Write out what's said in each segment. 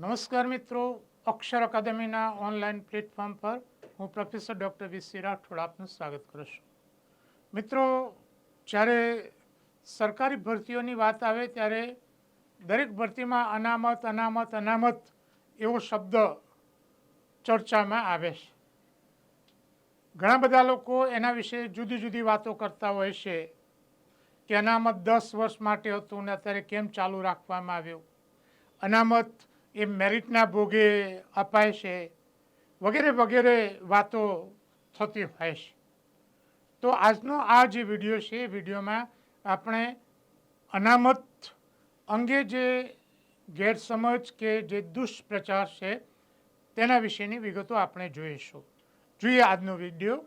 નમસ્કાર મિત્રો, અક્ષર અકાદમીના online platform પર હું પ્રોફેસર ડૉક્ટર વીસી રાઠોડ આપનું સ્વાગત કરું છું. મિત્રો, જ્યારે સરકારી ભરતીઓની વાત આવે ત્યારે દરેક ભરતીમાં અનામત અનામત અનામત એવો શબ્દ ચર્ચામાં આવે છે. ઘણા બધા લોકો એના વિશે જુદી જુદી વાતો કરતા હોય છે કે અનામત દસ વર્ષ માટે હતું ને અત્યારે કેમ ચાલુ રાખવામાં આવ્યું? અનામત એ મેરિટના ભોગે અપાય છે, વગેરે વગેરે વાતો થતી હોય છે. તો આજનો આ જે વીડિયો છે, એ વિડીયોમાં આપણે અનામત અંગે જે ગેરસમજ કે જે દુષ્પ્રચાર છે, તેના વિશેની વિગતો આપણે જોઈશું. જોઈએ આજનો વીડિયો.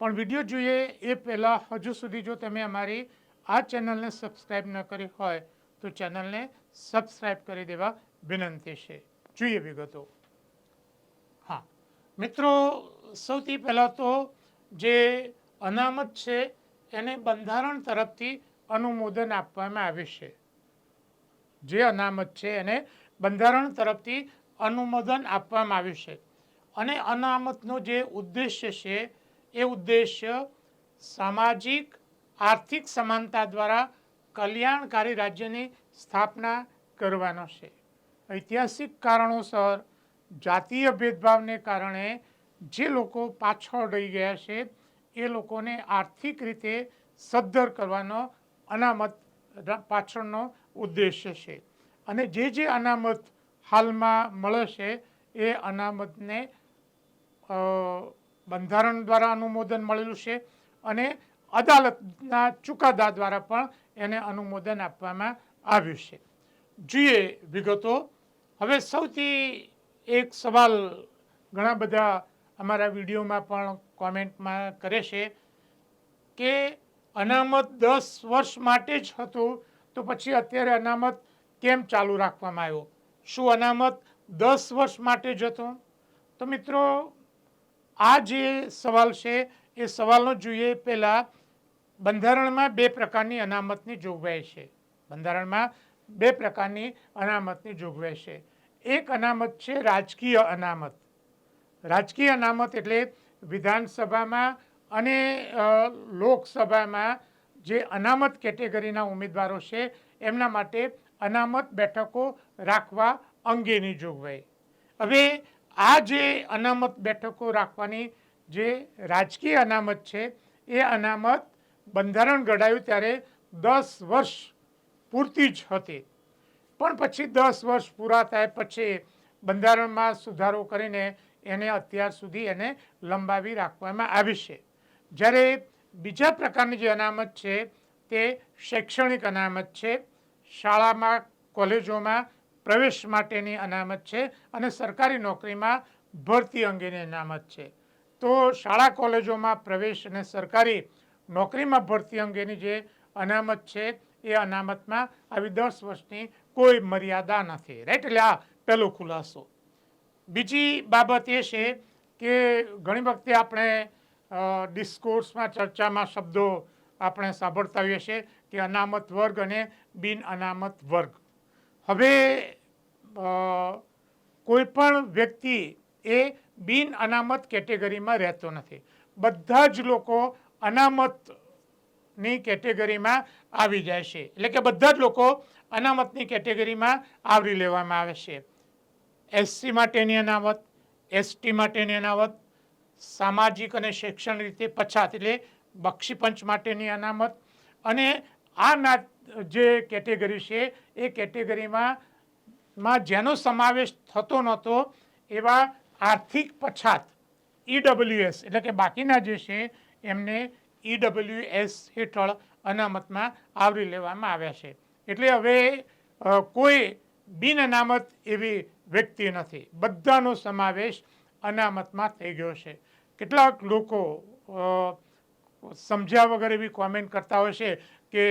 પણ વીડિયો જોઈએ એ પહેલાં હજુ સુધી જો તમે અમારી આ ચેનલને સબસ્ક્રાઈબ ન કરી હોય, તો ચેનલને સબસ્ક્રાઈબ કરી દેવા વિનંતી છે. જોઈએ વિગતો. હા. મિત્રો, સૌથી પહેલાં તો જે અનામત છે, એને બંધારણ તરફથી અનુમોદન આપવામાં આવ્યું છે. જે અનામત છે, એને બંધારણ તરફથી અનુમોદન આપવામાં આવ્યું છે. અને અનામતનો જે ઉદ્દેશ્ય છે, એ ઉદ્દેશ્ય સામાજિક, આર્થિક સમાનતા દ્વારા કલ્યાણકારી રાજ્યની સ્થાપના કરવાનો છે. ઐતિહાસિક કારણોસર જાતીય ભેદભાવને કારણે જે લોકો પાછળ રહી ગયા છે, એ લોકોને આર્થિક રીતે સદ્ધર કરવાનો અનામત પાછળનો ઉદ્દેશ્ય છે. અને જે જે અનામત હાલમાં મળે છે, એ અનામતને બંધારણ દ્વારા અનુમોદન મળેલું છે અને અદાલતના ચુકાદા દ્વારા પણ એને અનુમોદન આપવામાં આવ્યું છે. જોઈએ વિગતો હવે સૌથી એક સવાલ ઘણા બધા અમારા વિડીયોમાં પણ કોમેન્ટમાં કરે છે કે અનામત દસ વર્ષ માટે જ હતું, તો પછી અત્યારે અનામત કેમ ચાલુ રાખવામાં આવ્યો? શું અનામત દસ વર્ષ માટે જ હતો? તો મિત્રો, આ જે સવાલ છે, એ સવાલનો જોઈએ. પહેલાં, બંધારણમાં બે પ્રકારની અનામતની જોગવાઈ છે. બંધારણમાં બે પ્રકારની અનામતની જોગવાઈ છે. એક અનામત છે રાજકીય અનામત. રાજકીય અનામત એટલે વિધાનસભામાં અને લોકસભામાં જે અનામત કેટેગરીના ઉમેદવારો છે, એમના માટે અનામત બેઠકો રાખવા અંગેની જોગવાઈ. હવે આ જે અનામત બેઠકો રાખવાની જે રાજકીય અનામત છે, એ અનામત બંધારણ ઘડાયું ત્યારે દસ વર્ષ પૂરતી જ હતી. પણ પછી દસ વર્ષ પૂરા થાય પછી બંધારણમાં સુધારો કરીને એને અત્યાર સુધી એને લંબાવી રાખવામાં આવી છે. જ્યારે બીજા પ્રકારની જે અનામત છે તે શૈક્ષણિક અનામત છે, શાળામાં, કોલેજોમાં પ્રવેશ માટેની અનામત છે અને સરકારી નોકરીમાં ભરતી અંગેની અનામત છે. તો શાળા, કોલેજોમાં પ્રવેશ અને સરકારી નોકરીમાં ભરતી અંગેની જે અનામત છે એ અનામતમાં આવી દસ વર્ષની કોઈ મર્યાદા નથી. રાઈટ એટલે આ પહેલો ખુલાસો. બીજી બાબત એ છે કે ઘણી વખતે આપણે ડિસ્કોર્સમાં ચર્ચામાં શબ્દો આપણે સાંભળતા હોઈએ છીએ કે અનામત વર્ગ અને બિન અનામત વર્ગ. હવે કોઈ પણ વ્યક્તિ એ બિન અનામત કેટેગરીમાં રહેતો નથી. બધા જ લોકો અનામતની કેટેગરીમાં આવી જાય છે. એટલે કે બધા જ લોકો અનામતની કેટેગરીમાં આવરી લેવામાં આવે છે. એસસી માટેની અનામત એસટી માટેની અનામત, સામાજિક અને શૈક્ષણિક રીતે પછાત એટલે બક્ષીપંચ માટેની અનામત અને આ ના જે કેટેગરી છે એ કેટેગરીમાં માં જેનો સમાવેશ થતો નહોતો એવા આર્થિક પછાત ઈડબ્લ્યુએસ એટલે કે બાકીના જે છે એમને ઈડબ્લ્યુએસ હેઠળ અનામતમાં આવરી લેવામાં આવ્યા છે. એટલે હવે કોઈ બિન અનામત એવી વ્યક્તિ નથી. બધાનો સમાવેશ અનામતમાં થઈ ગયો છે. કેટલાક લોકો સમજ્યા વગર એવી કોમેન્ટ કરતા હોય છે કે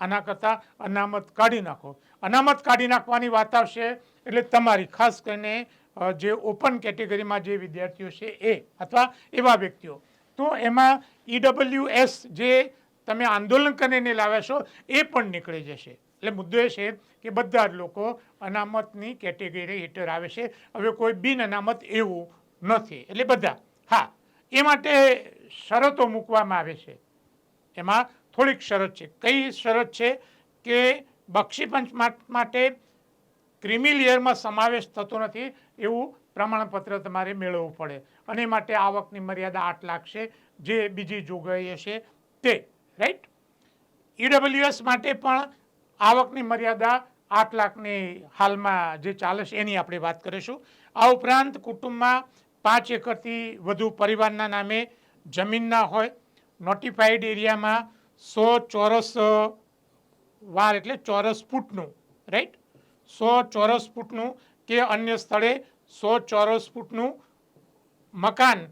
આના કરતાં અનામત કાઢી નાખો. અનામત કાઢી નાખવાની વાત આવશે એટલે તમારી, ખાસ કરીને જે ઓપન કેટેગરીમાં જે વિદ્યાર્થીઓ છે એ, અથવા એવા વ્યક્તિઓ. તો એમાં ઈડબ્લ્યુએસ જે તમે આંદોલન કરીને લાવ્યા છો, એ પણ નીકળી જશે. એટલે મુદ્દો એ છે કે બધા જ લોકો અનામતની કેટેગરી હેઠળ આવે છે. હવે કોઈ બિન અનામત એવું નથી. એટલે બધા, હા, એ માટે શરતો મૂકવામાં આવે છે. એમાં થોડીક શરત છે. કઈ શરત છે કે બક્ષીપંચ માટે ક્રિમિલિયરમાં સમાવેશ થતો નથી એવું પ્રમાણપત્ર તમારે મેળવવું પડે. અને માટે આવકની મર્યાદા આઠ લાખ છે. જે બીજી જોગવાઈ હશે તે રાઈટ ઈડબ્લ્યુએસ માટે પણ આવકની મર્યાદા આઠ લાખની હાલમાં જે ચાલે છે એની આપણે વાત કરીશું. આ ઉપરાંત કુટુંબમાં પાંચ એકરથી વધુ પરિવારના નામે જમીનના હોય નોટિફાઈડ એરિયામાં સો ચોરસ વાર એટલે ચોરસ ફૂટનું રાઈટ સો ચોરસ ફૂટનું કે અન્ય સ્થળે સો ચોરસ ફૂટનું મકાન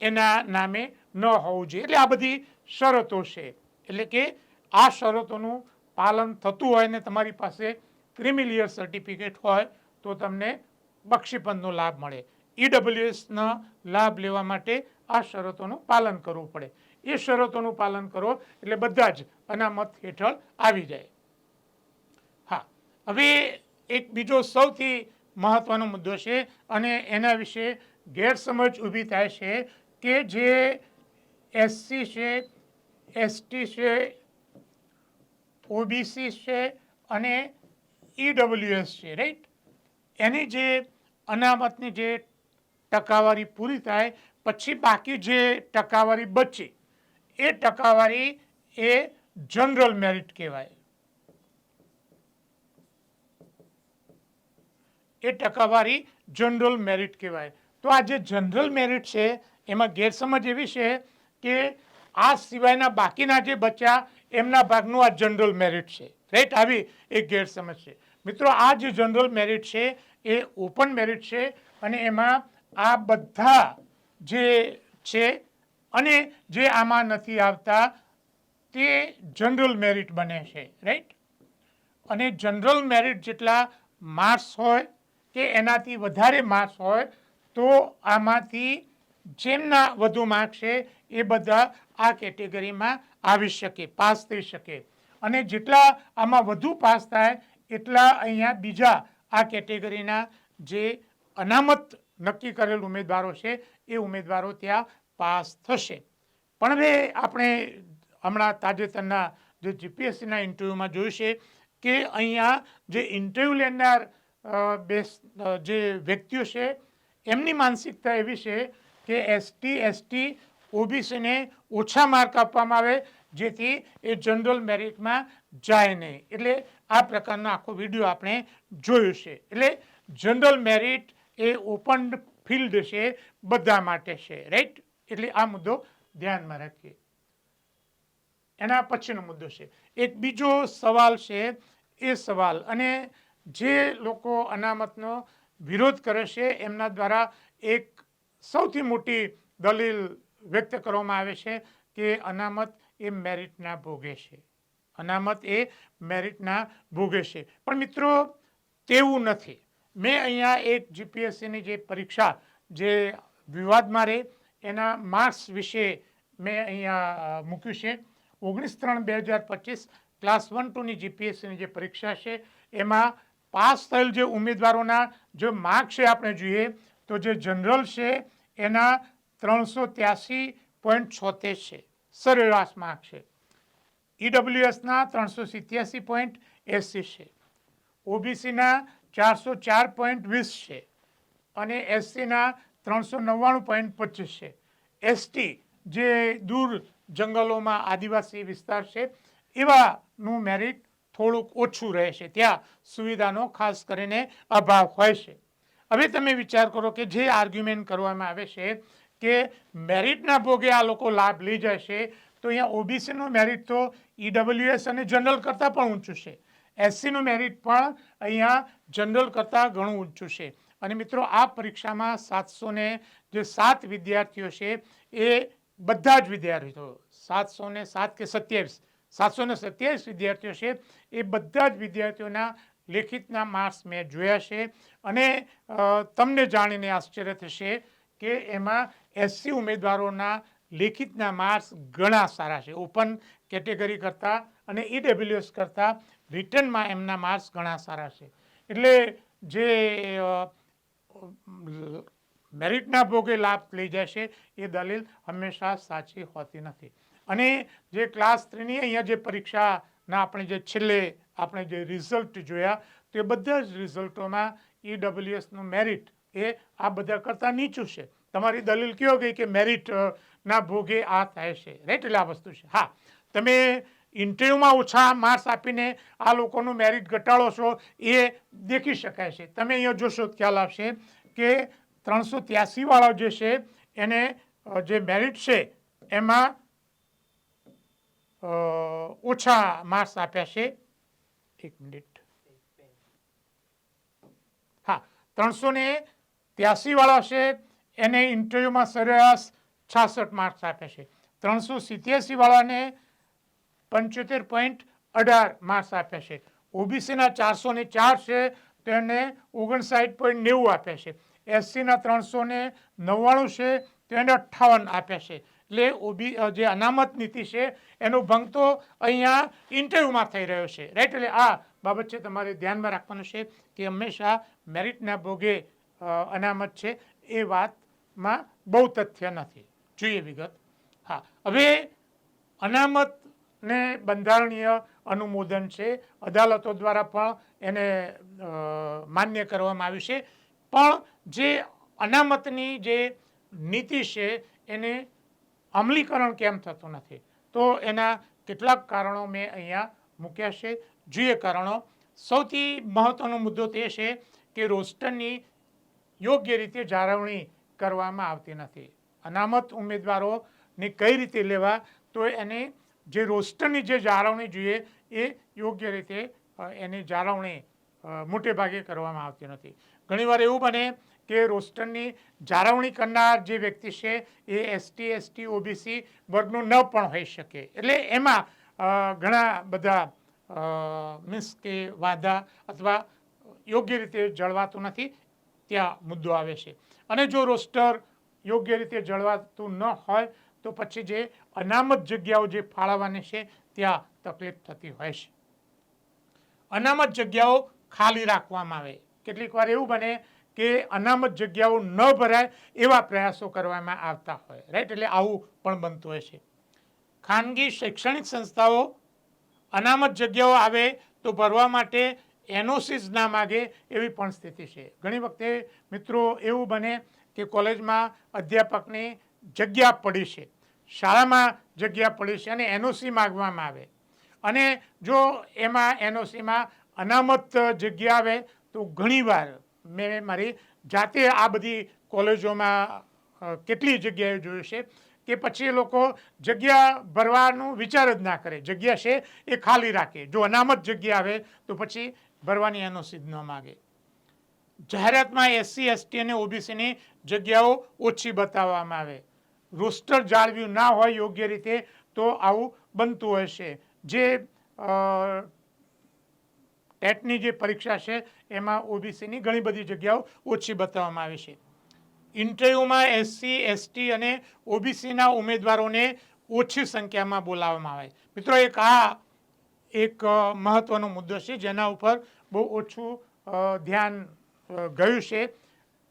એના નામે ન હોવું જોઈએ. એટલે આ બધી શરતો છે. એટલે કે આ શરતોનું પાલન થતું હોય ને તમારી પાસે ક્રિમિલિયર સર્ટિફિકેટ હોય તો તમને બક્ષીપંદનો લાભ મળે. ઈડબ્લ્યુએસનો લાભ લેવા માટે આ શરતોનું પાલન કરવું પડે. એ શરતોનું પાલન કરો એટલે બધા જ અનામત હેઠળ આવી જાય. હા. હવે એક બીજો સૌથી મહત્વનો મુદ્દો છે અને એના વિશે ગેરસમજ ઊભી થાય છે કે જે એસસી છે, એસટી છે, ઓબીસી છે અને ઈડબ્લ્યુએસ છે, રાઈટ? એની જે અનામતની જે ટકાવારી પૂરી થાય, પછી બાકી જે ટકાવારી બચે, એ ટકાવારી એ જનરલ મેરિટ કહેવાય. એ ટકાવારી જનરલ મેરિટ કહેવાય. તો આ જે જનરલ મેરિટ છે, એમાં ગેરસમજ એવી છે કે આ સિવાયના બાકીના જે બચ્યા, એમના ભાગનું આ જનરલ મેરિટ છે. રાઈટ આવી એક ગેરસમજ છે. મિત્રો, આ જે જનરલ મેરિટ છે, એ ઓપન મેરિટ છે અને એમાં આ બધા જે છે અને જે આમાં નથી આવતા, તે જનરલ મેરિટ બને છે. રાઈટ અને જનરલ મેરિટ જેટલા માર્ક્સ હોય કે એનાથી વધારે માર્ક્સ હોય, તો આમાંથી જેમના વધુ માર્ક્સ છે, એ બધા આ કેટેગરીમાં આવી શકે, પાસ થઈ શકે. અને જેટલા આમાં વધુ પાસ થાય, એટલા અહીંયા બીજા આ કેટેગરીના જે અનામત નક્કી કરેલ ઉમેદવારો છે, એ ઉમેદવારો ત્યાં પાસ થશે. પણ હવે આપણે હમણાં તાજેતરના જે જીપીએસસીના ઇન્ટરવ્યૂમાં જોયું છે કે અહીંયા જે ઇન્ટરવ્યૂ લેનાર બેસ જે વ્યક્તિઓ છે, એમની માનસિકતા એવી છે કે એસટી એસટી ઓબીસીને ઓછા માર્ક આપવામાં આવે, જેથી એ જનરલ મેરિટમાં જાય નહીં. એટલે આ પ્રકારનો આખો વીડિયો આપણે જોયું છે. એટલે જનરલ મેરિટ એ ઓપન ફિલ્ડ છે બધા માટે છે, રાઈટ? એટલે આ મુદ્દો ધ્યાનમાં રાખીએ. એના પછીનો મુદ્દો છે. એક બીજો સવાલ છે, એ સવાલ. અને જે લોકો અનામતનો વિરોધ કરે છે, એમના દ્વારા એક સૌથી મોટી દલીલ વ્યક્ત કરવામાં આવે છે કે અનામત એ મેરિટના ભોગે છે. અનામત એ મેરિટના ભોગે છે. પણ મિત્રો, તેવું નથી. મેં અહીંયા એક જીપીએસસીની જે પરીક્ષા, જે વિવાદમાં રહે, એના માર્ક્સ વિશે મેં અહીંયા મૂક્યું છે. ઓગણીસ ત્રણ બે હજાર પચીસ, ક્લાસ વન ટુની જીપીએસસીની જે પરીક્ષા છે, એમાં પાસ થયેલ જે ઉમેદવારોના જો માર્ક છે આપણે જોઈએ, તો જે જનરલ છે, એના ત્રણસો ત્યાસી પોઈન્ટ છોતેર છે. સરેરાશ માર્ક છે. ઈડબ્લ્યુએસના ત્રણસો સિત્યાસી પોઈન્ટ એસી છે. ઓબીસીના ચારસો ચાર પોઈન્ટ વીસ છે. અને એસસીના ત્રણસો નવ્વાણું પોઈન્ટ પચીસ છે. એસટી જે દૂર જંગલોમાં આદિવાસી વિસ્તાર છે, એવાનું મેરિટ થોડુંક ઓછું રહેશે. ત્યાં સુવિધાનો ખાસ કરીને અભાવ હોય છે. હવે તમે વિચાર કરો કે જે આર્ગ્યુમેન્ટ કરવામાં આવે છે કે મેરિટના ભોગે આ લોકો લાભ લઈ છે, તો અહીંયા ઓબીસીનું મેરિટ તો ઈડબ્લ્યુએસ અને જનરલ કરતાં પણ ઊંચું છે. એસસીનું મેરિટ પણ અહીંયા જનરલ કરતાં ઘણું ઊંચું છે. અને મિત્રો, આ પરીક્ષામાં સાતસો ને જે સાત વિદ્યાર્થીઓ છે, એ બધા જ વિદ્યાર્થીઓ, સાતસો ને સાત કે સત્યાવીસ સાતસો ને સત્યાવીસ વિદ્યાર્થીઓ છે. એ બધા જ વિદ્યાર્થીઓના લેખિતના માર્ક્સ મેં જોયા છે. અને તમને જાણીને આશ્ચર્ય થશે કે એમાં એસસી ઉમેદવારોના લેખિતના માર્ક્સ ઘણા સારા છે. ઓપન કેટેગરી કરતાં અને ઈડબ્લ્યુએસ કરતાં રિટર્નમાં એમના માર્ક્સ ઘણા સારા છે. એટલે જે મેરિટના ભોગે લાભ લઈ જાય છે એ દલીલ હંમેશા સાચી હોતી નથી. અને જે ક્લાસ થ્રીની અહીંયા જે પરીક્ષાના આપણે જે છેલ્લે આપણે જે રિઝલ્ટ જોયા, તે બધા જ રિઝલ્ટોમાં ઈડબ્લ્યુએસનું મેરિટ એ આ બધા કરતાં નીચું છે. તમારી દલીલ કયો ગઈ કે મેરિટના ભોગે આ થાય છે? રાઈટ એટલે આ વસ્તુ છે. હા. તમે ઇન્ટરવ્યૂમાં ઓછા માર્ક્સ આપીને આ લોકોનું મેરિટ ઘટાડો છો એ દેખી શકાય છે. તમે અહીંયા જોશો, ખ્યાલ આવશે કે ત્રણસો ત્યાસી વાળો જે છે, એને જે મેરિટ છે, એમાં ઓછા માર્ક્સ આપ્યા છે. એક મિનિટ. હા ત્રણસો ને ત્યાસી વાળા છે. એને ઇન્ટરવ્યુમાં સરેરાશ છાસઠ માર્ક્સ આપે છે. ત્રણસો સિત્યાસી વાળાને પંચોતેર પોઈન્ટ અઢાર માર્ક્સ આપ્યા છે. ઓબીસીના ચારસો ને ચાર છે તો એને ઓગણસાઠ પોઈન્ટ નેવું આપે છે. એસસીના ત્રણસો ને નવ્વાણું છે તો એને અઠ્ઠાવન આપ્યા છે. એટલે ઓબી જે અનામત નીતિ છે, એનો ભંગ તો અહીંયા ઇન્ટરવ્યુમાં થઈ રહ્યો છે. રાઈટ એટલે આ બાબત છે તમારે ધ્યાનમાં રાખવાનું છે કે હંમેશા મેરિટના ભોગે અનામત છે એ વાતમાં બહુ તથ્ય નથી. જોઈએ વિગત. હા. હવે અનામતને બંધારણીય અનુમોદન છે. અદાલતો દ્વારા પણ એને માન્ય કરવામાં આવ્યું છે. પણ જે અનામતની જે નીતિ છે એને અમલીકરણ કેમ થતું નથી? તો એના કેટલાક કારણો મેં અહીંયા મૂક્યા છે. જોઈએ કારણો, સૌથી મહત્ત્વનો મુદ્દો તે છે કે રોસ્ટરની યોગ્ય રીતે જાળવણી કરવામાં આવતી નથી. અનામત ઉમેદવારોને કઈ રીતે લેવા? તો એને જે રોસ્ટરની જે જાળવણી જોઈએ એ યોગ્ય રીતે એની જાળવણી મોટે ભાગે કરવામાં આવતી નથી. ઘણીવાર એવું બને કે રોસ્ટરની જાળવણી કરનાર જે વ્યક્તિ છે એ એસટી એસટી ઓબીસી વર્ગનું ન પણ હોઈ શકે. એટલે એમાં ઘણા બધા મીન્સ કે વાદા અથવા યોગ્ય રીતે જળવાતું નથી, ત્યાં મુદ્દો આવે છે. અને જો રોસ્ટર યોગ્ય રીતે જળવાતું ન હોય, તો પછી જે અનામત જગ્યાઓ જે ફાળવવાની છે, ત્યાં તકલીફ થતી હોય છે. અનામત જગ્યાઓ ખાલી રાખવામાં આવે. કેટલીક વાર એવું બને કે અનામત જગ્યાઓ ન ભરાય એવા પ્રયાસો કરવામાં આવતા હોય. રાઈટ એટલે આવું પણ બનતું હોય છે. ખાનગી શૈક્ષણિક સંસ્થાઓ અનામત જગ્યાઓ આવે તો ભરવા માટે એનઓસી ના માગે એવી પણ સ્થિતિ છે. ઘણી વખતે મિત્રો એવું બને કે કોલેજમાં અધ્યાપકની જગ્યા પડી છે. શાળામાં જગ્યા પડી છે અને એનઓસી માગવામાં આવે. અને જો એમાં એનઓસીમાં અનામત જગ્યા આવે તો ઘણીવાર મેં મારી જાતે આ બધી કોલેજોમાં કેટલી જગ્યાએ જોયું છે કે પછી એ લોકો જગ્યા ભરવાનું વિચાર જ ના કરે. જગ્યા છે એ ખાલી રાખે. જો અનામત જગ્યા આવે તો પછી ભરવાની એનઓસી જ ન માગે. જાહેરાતમાં એસસી, એસટી અને ઓબીસીની જગ્યાઓ ઓછી બતાવવામાં આવે. રોસ્ટર જાળવ્યું ના હોય યોગ્ય રીતે તો આવું બનતું હશે. જે ટેટની જે પરીક્ષા છે, એમાં ઓબીસીની ઘણી બધી જગ્યાઓ ઓછી બતાવવામાં આવી છે. ઇન્ટરવ્યૂમાં એસસી, એસટી અને ઓબીસીના ઉમેદવારોને ઓછી સંખ્યામાં બોલાવવામાં આવે. મિત્રો, એક આ એક મહત્વનો મુદ્દો છે, જેના ઉપર બહુ ઓછું ધ્યાન ગયું છે.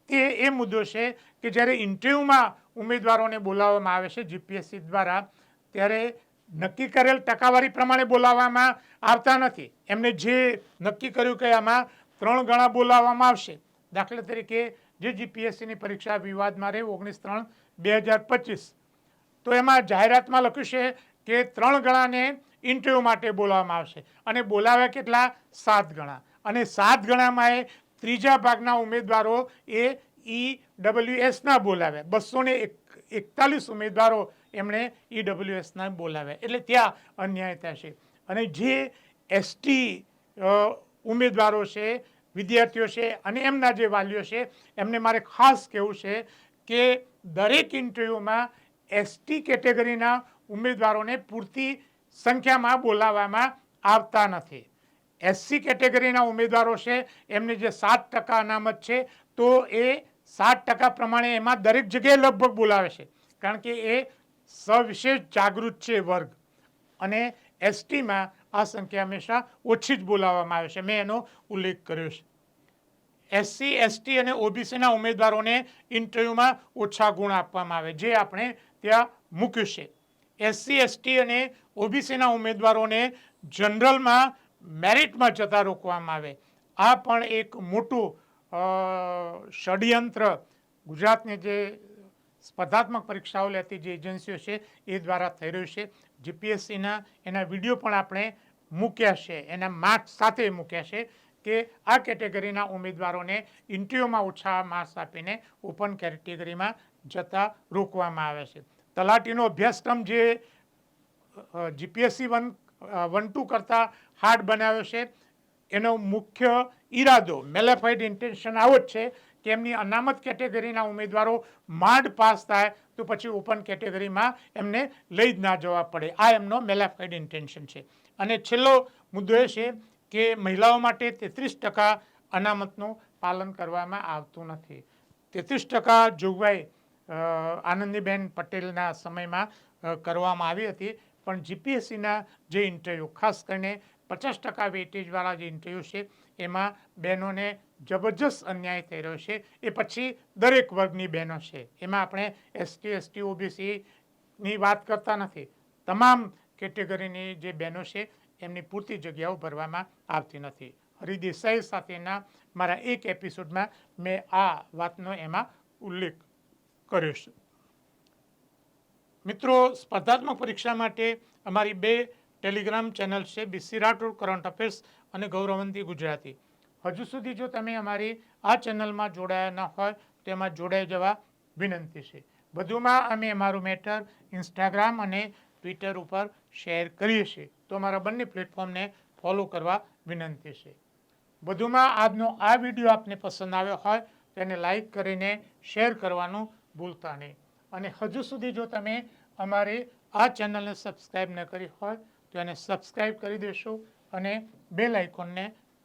તે એ મુદ્દો છે કે જ્યારે ઇન્ટરવ્યૂમાં ઉમેદવારોને બોલાવવામાં આવે છે, જીપીએસસી દ્વારા, ત્યારે નક્કી કરેલ ટકાવારી પ્રમાણે બોલાવવામાં આવતા નથી. એમને જે નક્કી કર્યું કે આમાં ત્રણ ગણા બોલાવવામાં આવશે. દાખલા તરીકે જે જીપીએસસીની પરીક્ષા વિવાદમાં રહી, ઓગણીસ ત્રણ બે હજાર પચીસ. તો એમાં જાહેરાતમાં લખ્યું છે કે ત્રણ ગણાને ઇન્ટરવ્યૂ માટે બોલાવવામાં આવશે. અને બોલાવ્યા કેટલા? સાત ગણા. અને સાત ગણામાં એ ત્રીજા ભાગના ઉમેદવારો એ ઈ ડબલ્યુએસના બોલાવ્યા. બસો ને એકતાલીસ ઉમેદવારો એમણે ઈડબ્લ્યુએસના ડબલ્યુએસના બોલાવ્યા. એટલે ત્યાં અન્યાય થશે. અને જે એસટી ઉમેદવારો છે, વિદ્યાર્થીઓ છે અને એમના જે વાલીઓ છે, એમને મારે ખાસ કહેવું છે કે દરેક ઇન્ટરવ્યૂમાં એસટી કેટેગરીના ઉમેદવારોને પૂરતી સંખ્યામાં બોલાવવામાં આવતા નથી. એસસી કેટેગરીના ઉમેદવારો છે, એમને જે સાત ટકા અનામત છે, તો એ સાત ટકા પ્રમાણે એમાં દરેક જગ્યાએ લગભગ બોલાવે છે. કારણ કે એ સવિશેષ જાગૃત છે વર્ગ. અને એસટીમાં આ સંખ્યા હંમેશા ઓછી જ બોલાવવામાં આવે છે. મેં એનો ઉલ્લેખ કર્યો છે. એસસી, એસટી અને ઓબીસીના ઉમેદવારોને ઇન્ટરવ્યૂમાં ઓછા ગુણ આપવામાં આવે, જે આપણે ત્યાં મૂક્યું છે. એસસી, એસટી અને ઓબીસીના ઉમેદવારોને જનરલમાં મેરિટમાં જતા રોકવામાં આવે. આ પણ એક મોટું ષડયંત્ર. ગુજરાતની જે સ્પર્ધાત્મક પરીક્ષાઓ લેતી જે એજન્સીઓ છે એ દ્વારા થઈ રહ્યું છે. જીપીએસસીના એના વીડિયો પણ આપણે મૂક્યા છે. એના માર્ક્સ સાથે મૂક્યા છે કે આ કેટેગરીના ઉમેદવારોને ઇન્ટરવ્યૂમાં ઓછા માર્ક્સ આપીને ઓપન કેટેગરીમાં જતા રોકવામાં આવે છે. તલાટીનો અભ્યાસક્રમ જે જીપીએસસી વન વન ટુ કરતાં હાર્ડ બનાવ્યો છે. એનો મુખ્ય ઈરાદો મેલેફાઈડ ઇન્ટેન્શન આવો જ છે કે એમની અનામત કેટેગરીના ઉમેદવારો માંડ પાસ થાય તો પછી ઓપન કેટેગરીમાં એમને લઈ જ ના જવા પડે. આ એમનો મેલેફાઈડ ઇન્ટેન્શન છે. અને છેલ્લો મુદ્દો એ છે કે મહિલાઓ માટે તેત્રીસ ટકા અનામતનું પાલન કરવામાં આવતું નથી. તેત્રીસ ટકા જોગવાઈ આનંદીબેન પટેલના સમયમાં કરવામાં આવી હતી. પણ જીપીએસસીના જે ઇન્ટરવ્યૂ ખાસ કરીને પચાસ ટકા વેટેજવાળા જે ઇન્ટરવ્યૂ છે, એમાં બહેનોને જબરજસ્ત અન્યાય થઈ રહ્યો છે, એ પછી દરેક વર્ગની બહેનો છે. એમાં આપણે એસટી એસટી ઓબીસીની વાત કરતા નથી. તમામ કેટેગરીની જે બહેનો છે, એમની પૂરતી જગ્યાઓ ભરવામાં આવતી નથી. હરિદેસાઈ સાથેના મારા એક એપિસોડમાં મેં આ વાતનો એમાં ઉલ્લેખ કર્યો છે. મિત્રો, સ્પર્ધાત્મક પરીક્ષા માટે અમારી બે ટેલિગ્રામ ચેનલ છે B C Rathod, current affairs અને ગૌરવંતી ગુજરાતી. હજુ સુધી જો તમે અમારી આ ચેનલમાં જોડાયા ન હોય, તો એમાં જોડાઈ જવા વિનંતી છે. વધુમાં અમે અમારું મેટર ઇન્સ્ટાગ્રામ અને ટ્વિટર ઉપર શેર કરીએ છીએ. તો અમારા બંને પ્લેટફોર્મને ફોલો કરવા વિનંતી છે. વધુમાં આજનો આ વીડિયો આપને પસંદ આવ્યો હોય તેને લાઈક કરીને શેર કરવાનું ભૂલતા નહીં. અને હજુ સુધી જો તમે અમારી આ ચેનલને સબસ્ક્રાઈબ ન કરી હોય, તો એને સબસ્ક્રાઈબ કરી દેશો અને બેલ આઇકોનને